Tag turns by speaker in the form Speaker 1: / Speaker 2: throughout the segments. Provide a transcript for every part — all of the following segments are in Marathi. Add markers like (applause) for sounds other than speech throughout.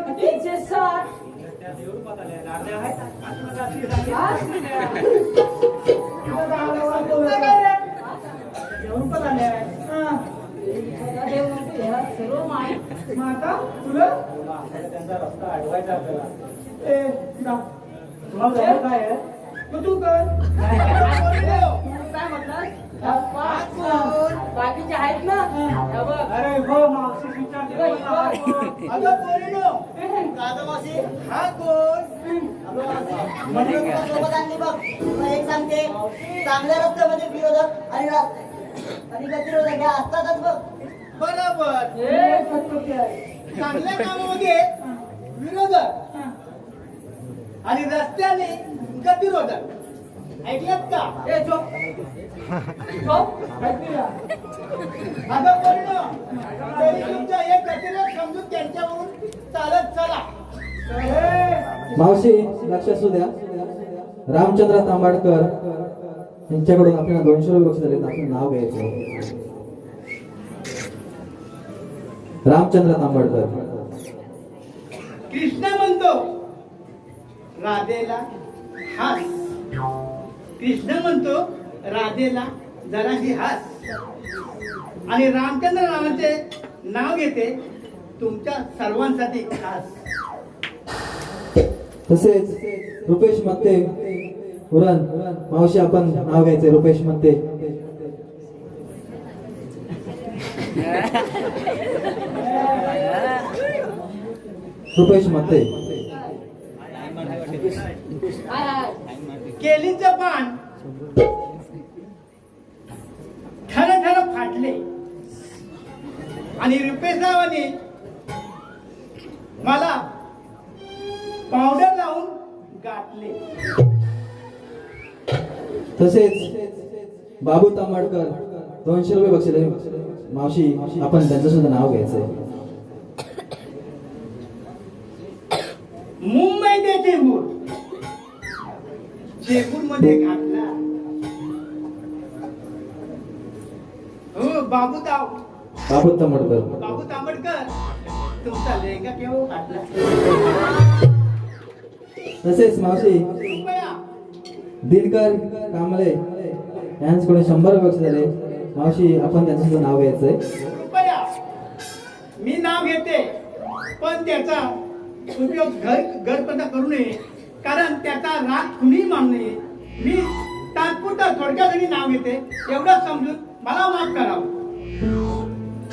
Speaker 1: म्हणते, ह्या सर्व माय
Speaker 2: माता तुला?
Speaker 3: त्यांचा रस्ता अडवायचा आपल्याला. काय आहे?
Speaker 2: मग तू कर.
Speaker 1: काय म्हटलं बाकीचे आहेत ना? हे बघ.
Speaker 3: अरे हो मावशी
Speaker 1: हे. हे
Speaker 2: हा कोण?
Speaker 4: म्हणजे सोबत आणली बघ तुला एक सांगते चांगल्या रस्त्यामध्ये विरोधक आणि आणि गतिरोधक हे असतातच बघ.
Speaker 2: बरोबर. चांगल्या कामामध्ये विरोधक. आणि रस्त्याने गतिरोधक ऐकलत का.
Speaker 1: खाली या.
Speaker 2: अगं पोरीनो तरी तुमचा एक गतिरोध समजून त्यांच्यावरून चालत चला.
Speaker 5: मावशी लक्ष असू द्या. रामचंद्र तांबाडकर यांच्याकडून आपल्याला दोनशे रुपये बक्षीस झाले आपलं नाव घ्यायचं. रामचंद्र तांबाडकर.
Speaker 2: कृष्ण म्हणतो राधेला हास. कृष्ण म्हणतो राधेला जराशी हास. आणि रामचंद्र नावाचे नाव घेते तुमच्या सर्वांसाठी खास
Speaker 5: तसेच रुपेश मत्ते उरण मावशी आपण नाव घ्यायचे रुपेश मत्ते (laughs) रुपेश मत्ते
Speaker 2: केलीचं पान. ठर ठर फाटले. आणि रुपेशरावाने मला पावडर लावून गाठले.
Speaker 5: तसेच बाबू तांबाडकर दोनशे रुपये बक्षीस दिले. मावशी आपण त्यांचं सुद्धा नाव घ्यायचंय.
Speaker 2: मुंबई ते चेंबूर. चेंबूरमध्ये घातला. हो बाबू ताव
Speaker 5: बाबू तांबाडकर.
Speaker 2: बाबू तांबडकर. तुमचा लेहंगा केव्हा घातला?
Speaker 5: तसेच मावशी
Speaker 2: रुपया.
Speaker 5: दिनकर कांबळे यांच्याकडे शंभर बक्षीस झाले. मावशी आपण त्यांचं सुद्धा नाव घ्यायचंय.
Speaker 2: रुपया. मी नाव घेते पण त्याचा उपयोग घर घरपणा करू नये. कारण त्याचा राग कुणी मानू नये. मी तात्पुरता थोडक्या जरी नाव घेते एवढंच समजून मला माफ करावं.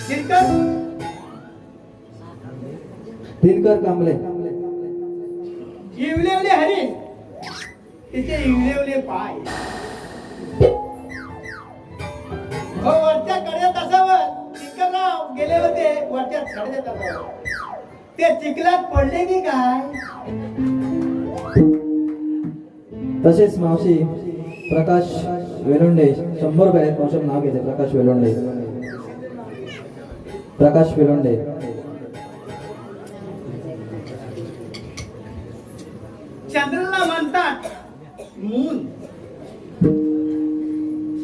Speaker 2: दिनकर?
Speaker 5: दिनकर कांबळे.
Speaker 2: इवलेवले हरिण तिचे इवलेवले पाय. हो वरच्या कड्यात असावं. चिकनराव गेले होते. वरच्या कड्यात असावं. ते चिखलात पडले की काय?
Speaker 5: तसेच मावशी प्रकाश वेलोंडे शंभर रुपये आहेत मावशी नाव घ्यायचे प्रकाश वेलोंडे. प्रकाश वेलोंडे.
Speaker 2: चंद्राला म्हणतात मून.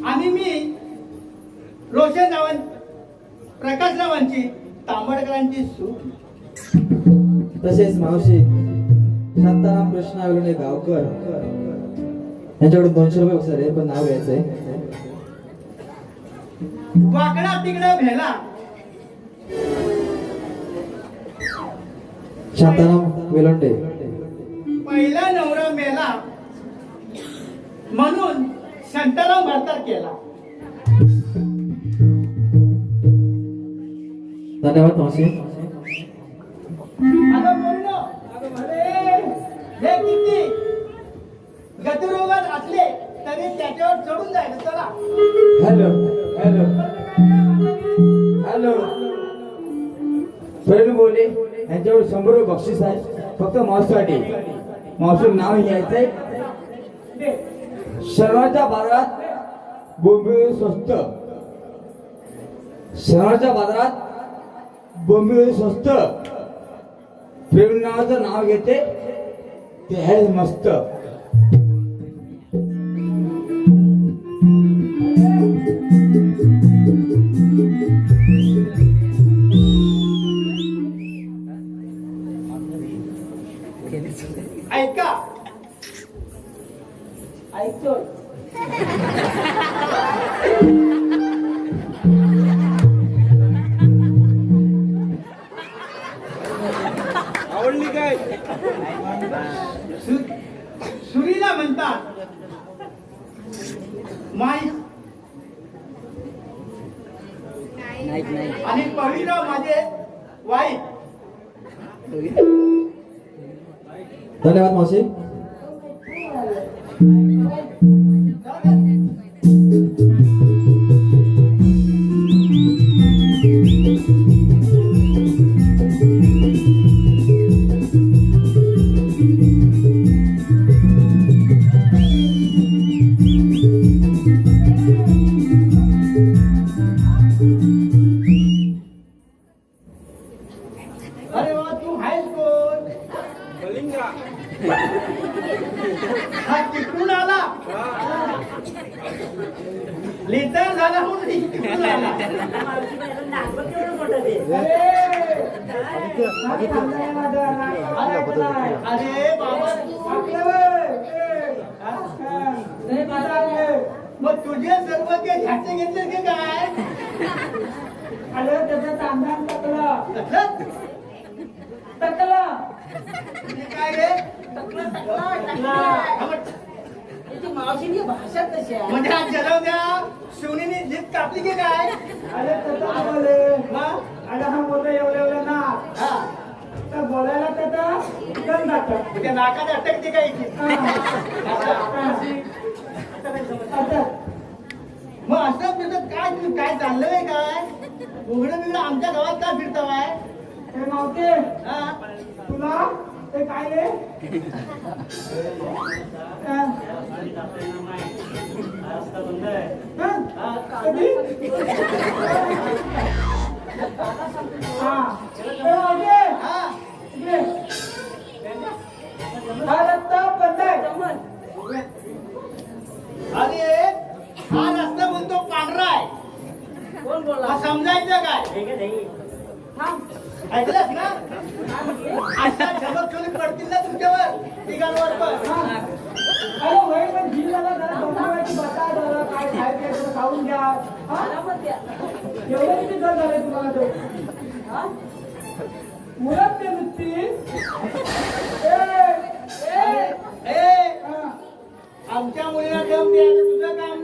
Speaker 2: आणि मी रोशन रावण प्रकाश रावांची तांबडकरांची सूट
Speaker 5: तसेच मावशी शांताराम कृष्णा वेलोंडे गावकर. यांच्याकडून दोनशे रुपये बक्षीस झाले पण नाव घ्यायचंय.
Speaker 2: वाकडा तिकडे भेला.
Speaker 5: शांताराम वेलोंडे.
Speaker 2: पहिला नवरा मेला. म्हणून शांताराम भरतार केला.
Speaker 5: धन्यवाद मावशी.
Speaker 2: अगं बोललो हे किती? गतिरोगात असले तरी त्याच्यावर चढून जायचं चला.
Speaker 6: Hello hello. हॅलो. प्रेम बोले यांच्यावर शंभर रुपये बक्षीस आहे. फक्त महोत्सवासाठी मावशी नाव घ्यायचंय
Speaker 2: दे.
Speaker 6: बाजारात बोंबीळ स्वस्त. शनिवारच्या बाजारात बोंबीळ स्वस्त. प्रेम नावाचं नाव घेते. ते आहे मस्त.
Speaker 2: आणि पवित्र माझे वाईट.
Speaker 5: धन्यवाद मावशी.
Speaker 2: घेतले की काय
Speaker 3: अरे त्याचा तांबडा टाकला
Speaker 2: कसलं?
Speaker 3: टाकला
Speaker 2: म्हणजे काय रे? हा, मग
Speaker 4: मावशीची भाषा आहे?
Speaker 2: म्हणजे आज जलवल्या शिवणीने कापली की काय?
Speaker 3: अरे बोले
Speaker 2: मग?
Speaker 3: अरे हा बोलतो एवढं एवढं ना
Speaker 2: हा.
Speaker 3: तर बोलायला त्याचा टाकला
Speaker 2: म्हणजे नाकात अटकते काय इथे
Speaker 3: आता
Speaker 2: मग असं तुझं काय चाललंय काय? उघडं बिघडं आमच्या गावात का फिरतवाय
Speaker 3: हे मावते
Speaker 2: हा?
Speaker 3: तुला ते काय रे. हा रस्ता बंद आहे.
Speaker 2: अरे
Speaker 4: बोलला
Speaker 2: मग समजायचं काय? ऐकलंस ना अशा झलक पडतील ना तुमच्यावर तिघांवर पण.
Speaker 3: अरे वय पण जिल्ह्याला जरा डोंगरावरती बसा जरा काय खायचं आहे थोडं खाऊन घ्या. हा? एवढं किती जर झाले तुम्हाला ते? हा? मुलात ते वृत्ती ए, ए,
Speaker 2: ए
Speaker 3: हा.
Speaker 2: आमच्या मुलीला दम द्यायचं तुझं काम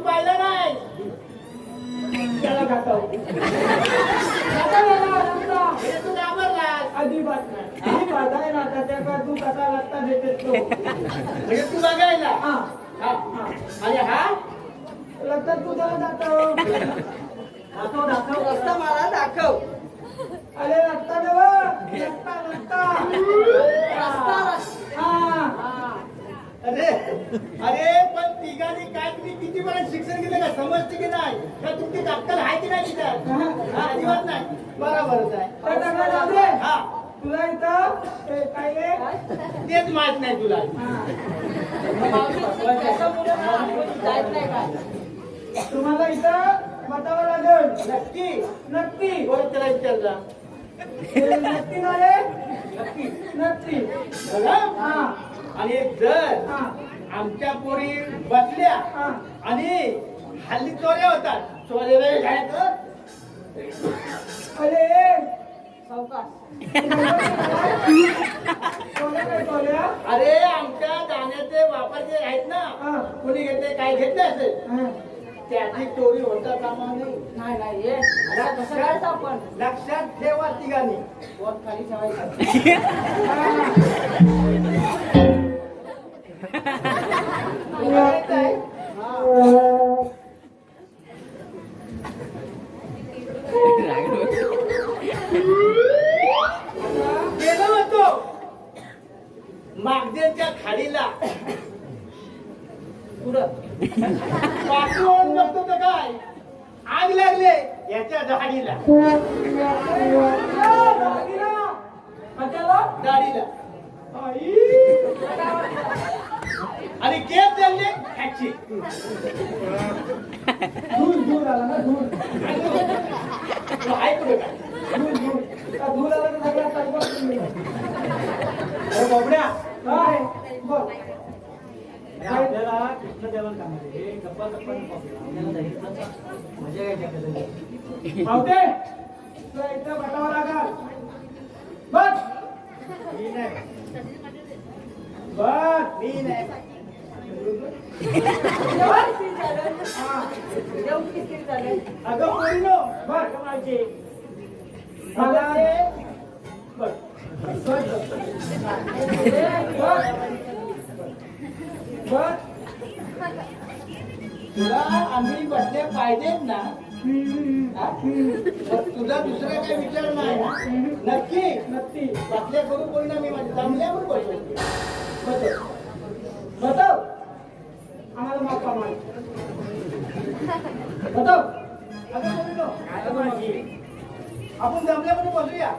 Speaker 3: त्याला गाठव. गाठव याला रस्ता.
Speaker 2: हे? तू घाबरला
Speaker 3: अजिबात नाही अजिबात आहे ना त्याच्या तू कसा रस्ता देतेस तो.
Speaker 2: म्हणजे तू बघायला
Speaker 3: हा.
Speaker 2: हा. आणि हा?
Speaker 3: रस्ता तू त्याला दाखव.
Speaker 4: दाखव दाखव रस्ता मला दाखव.
Speaker 3: अरे रस्ता नव रस्ता रस्ता.
Speaker 4: रस्ता
Speaker 3: हा
Speaker 2: अरे अरे पण तिघांनी काय वेळा शिक्षण केलं का? समजते की नाही? का तुमची अक्कल आहे की नाही तिथं? हा. अजिबात नाही. बरोबरच आहे. हा.
Speaker 3: तुला इथं काय
Speaker 2: तेच माहीत नाही तुला.
Speaker 3: तुम्हाला इथं बतावं लागेल.
Speaker 2: नक्की.
Speaker 3: नक्की.
Speaker 2: त्याला विचारला.
Speaker 3: नक्की ना रे
Speaker 2: नक्की.
Speaker 3: नक्की.
Speaker 2: बघा
Speaker 3: हा.
Speaker 2: आणि जर
Speaker 3: हा.
Speaker 2: आमच्या पोरी बसल्या
Speaker 3: हा.
Speaker 2: आणि हल्ली चोऱ्या होतात.
Speaker 3: अरे
Speaker 4: सावकाश
Speaker 3: कोण्या काय कोण्या
Speaker 2: अरे आमच्या दाण्याचे वापर जे आहेत ना. कोणी घेते काय घेतले असेल. त्याची चोरी होता कामा नाही
Speaker 4: नाही करायचं आपण?
Speaker 2: लक्षात ठेवा तिघांनी.
Speaker 4: खाली ठेवायचं. (laughs)
Speaker 2: दाढीला आणि केस चालले ह्याची
Speaker 3: धूर धूर आला ना धूर.
Speaker 2: तो आहे कुठे काय
Speaker 3: धूर आला तर सगळ्या.
Speaker 2: अरे बाबड्या
Speaker 3: काय? बघ
Speaker 2: आपल्याला कृष्णदेवन गप्पा गप्पा मजा
Speaker 3: पावते. एकदा बटावा लागल.
Speaker 2: नाही
Speaker 3: बघ
Speaker 2: मी नाही अगं
Speaker 3: बघ
Speaker 2: माझे
Speaker 3: मला
Speaker 2: बघ
Speaker 3: बघ
Speaker 2: तुला आम्ही बसले पाहिजेत ना तुझा दुसरा काही विचार नाही. ना नक्की
Speaker 3: नक्की.
Speaker 2: आपल्या करू बोलणार मी माझ्या. जमल्यावर बसवते बसव.
Speaker 3: बताव आम्हाला माफ करा. बताव
Speaker 2: अगं माझी आपण जमल्यावर बसूया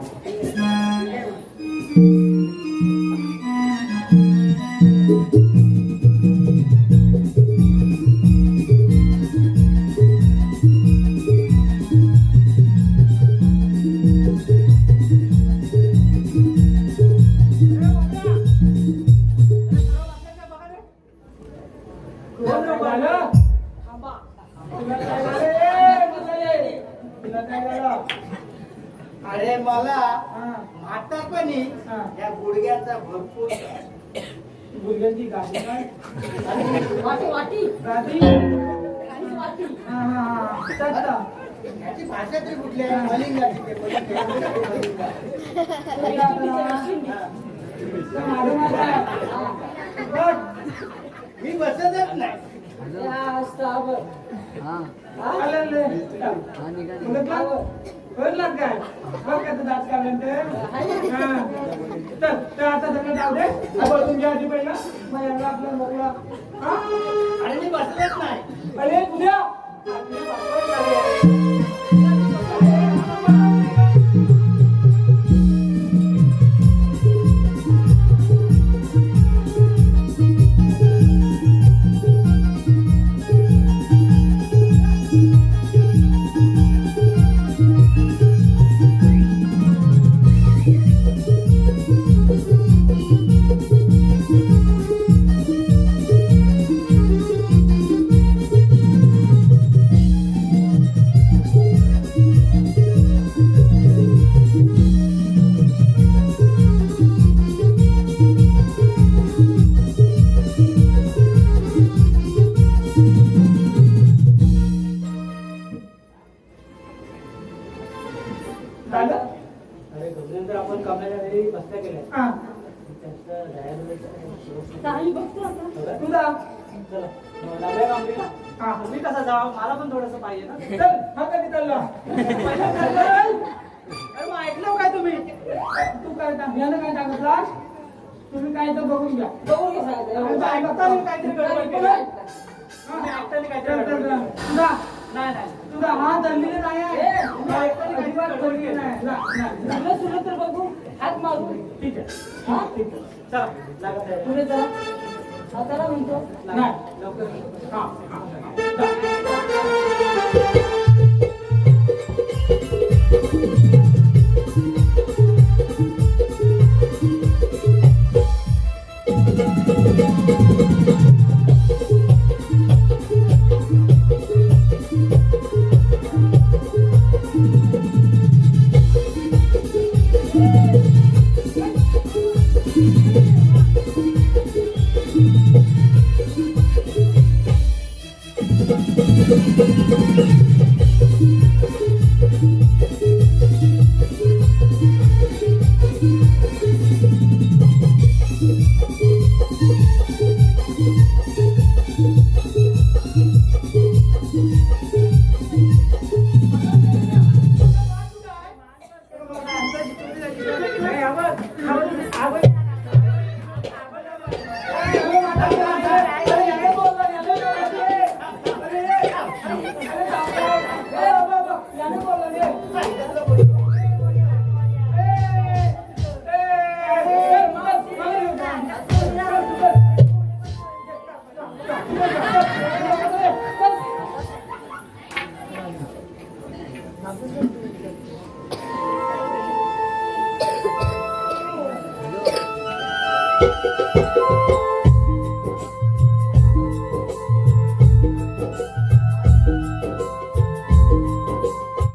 Speaker 2: भाषा तरी कुठली आहे? मी बसतच नाही.
Speaker 3: आलं बघितलं काय बघ कसं दात काढलं ते हा. तर तर आता सगळं जाऊ दे आपण तुमच्या आधी पहिला मग यांना आपला मोकळा हा?
Speaker 2: आणि मी बसलेच नाही
Speaker 3: अरे उद्या आपले झाले.
Speaker 2: मला पण थोडस पाहिजे ना.
Speaker 3: चल हा कधी चालला. अरे मग ऐकलं काय तुम्ही? तू काय यानं काय टाकतला तुम्ही काय तर बघून घ्या. बघून घ्या ऐकताना काहीतरी गडबड. तुझा हा धरलेला नाही आहे.
Speaker 1: तुला तर बघू हात मारू.
Speaker 3: ठीक आहे
Speaker 1: हा?
Speaker 3: ठीक आहे.
Speaker 2: चला लागत
Speaker 1: पुढे चला. हाताला म्हणतो.
Speaker 3: नाही लवकर. हा. 再